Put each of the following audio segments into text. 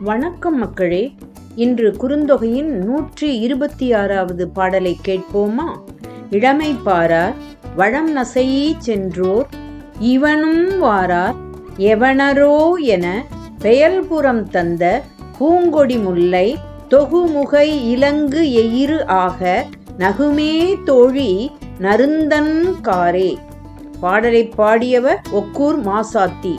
வணக்கம் மக்களே இன்று குறுந்தொகையின் நூற்றி இருபத்தி ஆறாவது பாடலை கேட்போமா? இளமை பாரார் வளம் நசையீ சென்றோர் இவனும் வாரார் எவனரோ என பெயல்புறம் தந்த பூங்கொடி முல்லை தொகுமுகை இலங்கு எயிறு ஆக நகுமே தோழி நருந்தன் காரே. பாடலை பாடியவர் ஒக்கூர் மாசாத்தி.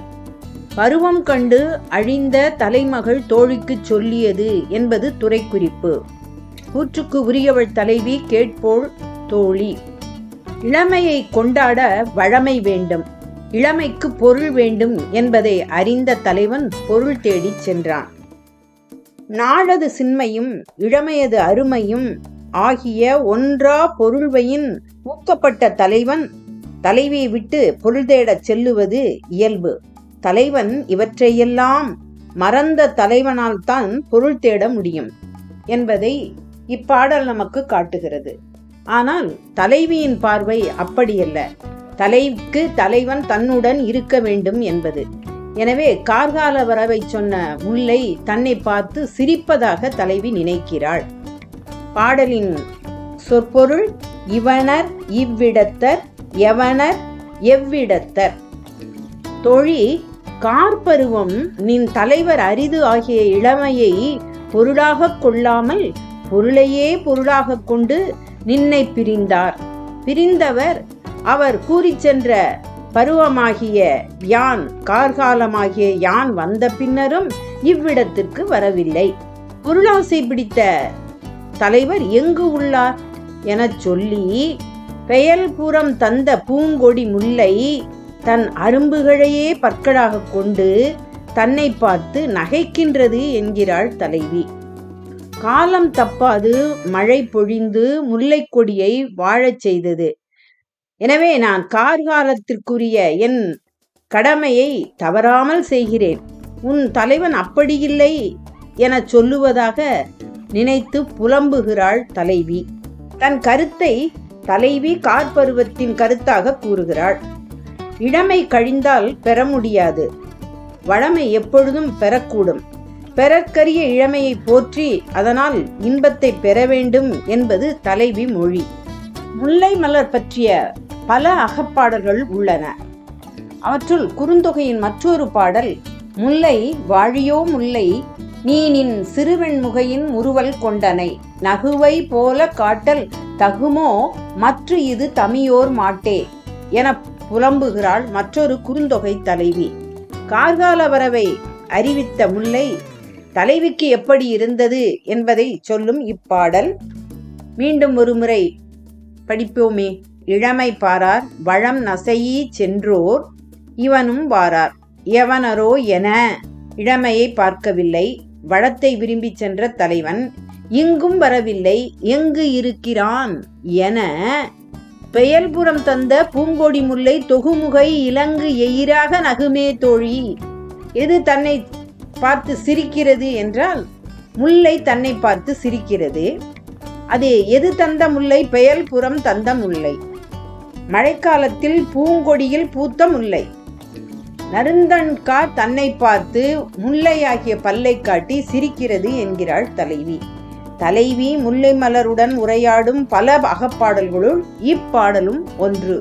பருவம் கண்டு அழிந்த தலைமகள் தோழிக்குச் சொல்லியது என்பது துறைக்குறிப்பு. கூற்றுக்கு உரியவள் தலைவி கேட்போள் தோழி. இளமையை கொண்டாட வழமை வேண்டும். இளமைக்கு பொருள் வேண்டும் என்பதை அறிந்த தலைவன் பொருள் தேடிச் சென்றான். நாளது சின்மையும் இளமையது அருமையும் ஆகிய ஒன்றா பொருள்வையின் ஊக்கப்பட்ட தலைவன் தலைவியை விட்டு பொருள் தேடச் செல்லுவது இயல்பு. தலைவன் இவற்றையெல்லாம் மறந்த தலைவனால் தான் பொருள் தேட முடியும் என்பதை இப்பாடல் நமக்கு காட்டுகிறது. ஆனால் தலைவியின் பார்வை அப்படியல்ல. தலைக்கு தலைவன் தன்னுடன் இருக்க வேண்டும் என்பது. எனவே கார்கால வரவை சொன்ன முல்லை தன்னை பார்த்து சிரிப்பதாக தலைவி நினைக்கிறாள். பாடலின் சொற்பொருள் இவனர் இவ்விடத்தர் எவனர் எவ்விடத்தர்? தோழி கார்பருவம் நின் தலைவர் அரிது ஆகிய இளமையை பொருளாக கொள்ளாமல் பொருளையே பொருளாக கொண்டு நின்னை பிரிந்தார். பிரிந்தவர் அவர் கூறிச் சென்ற பருவமாகிய யான் கார்காலமாகிய யான் வந்த பின்னரும் இவ்விடத்திற்கு வரவில்லை. பொருளாசை பிடித்த தலைவர் எங்கு உள்ளார்? எனச் சொல்லி பெயல்புறம் தந்த பூங்கொடி முல்லை தன் அரும்புகளையே பற்களாக கொண்டு தன்னை பார்த்து நகைக்கின்றது என்கிறாள் தலைவி. காலம் தப்பாது மழை பொழிந்து முல்லை கொடியை வாழச் செய்தது. எனவே நான் கார்காலத்திற்குரிய என் கடமையை தவறாமல் செய்கிறேன். உன் தலைவன் அப்படியில்லை என சொல்லுவதாக நினைத்து புலம்புகிறாள் தலைவி. தன் கருத்தை தலைவி கார்பருவத்தின் கருத்தாக கூறுகிறாள். இளமை கழிந்தால் பெற முடியாது. வளமை எப்பொழுதும் பெறக்கூடும். பெறற்கரிய இளமையை போற்றி அதனால் இன்பத்தை பெற வேண்டும் என்பது தலைவி மொழி. முல்லை மலர் பற்றிய பல அகப்பாடல்கள் உள்ளன. அவற்றுள் குறுந்தொகையின் மற்றொரு பாடல் முல்லை வாழியோ முல்லை நீ நின் சிறுவெண்முகையின் முறுவல் கொண்டனை நகுவை போல காட்டல் தகுமோ மற்ற இது தமியோர் மாட்டே என புலம்புகிறாள் மற்றொரு குறுந்தொகை தலைவி. கார்கால வரவை அறிவித்த முல்லை தலைவிக்கு எப்படி இருந்தது? என்பதை சொல்லும் இப்பாடல். மீண்டும் ஒருமுறை படிப்போமே. இளமை பாரார் வளம் நசையி சென்றோர் இவனும் வாரார். எவனரோ என இளமையை பார்க்கவில்லை வளத்தை விரும்பி சென்ற தலைவன் இங்கும் வரவில்லை எங்கு இருக்கிறான்? என பெயல்புறம் தந்த பூங்கொடி முல்லை தொகுமுகை இலங்கு எயிராக நகுமே தோழி. எது தன்னை பார்த்து சிரிக்கிறது என்றால் முல்லை தன்னை பார்த்து சிரிக்கிறது. அது எது தந்த முல்லை? பெயல்புறம் தந்த முல்லை. மழைக்காலத்தில் பூங்கொடியில் பூத்த முல்லை. நருந்தன்கா தன்னை பார்த்து முல்லையாகிய பல்லை காட்டி சிரிக்கிறது என்கிறாள் தலைவி. தலைவி முல்லை மலருடன் உரையாடும் பல அகப்பாடல்களுள் இப்பாடலும் ஒன்று.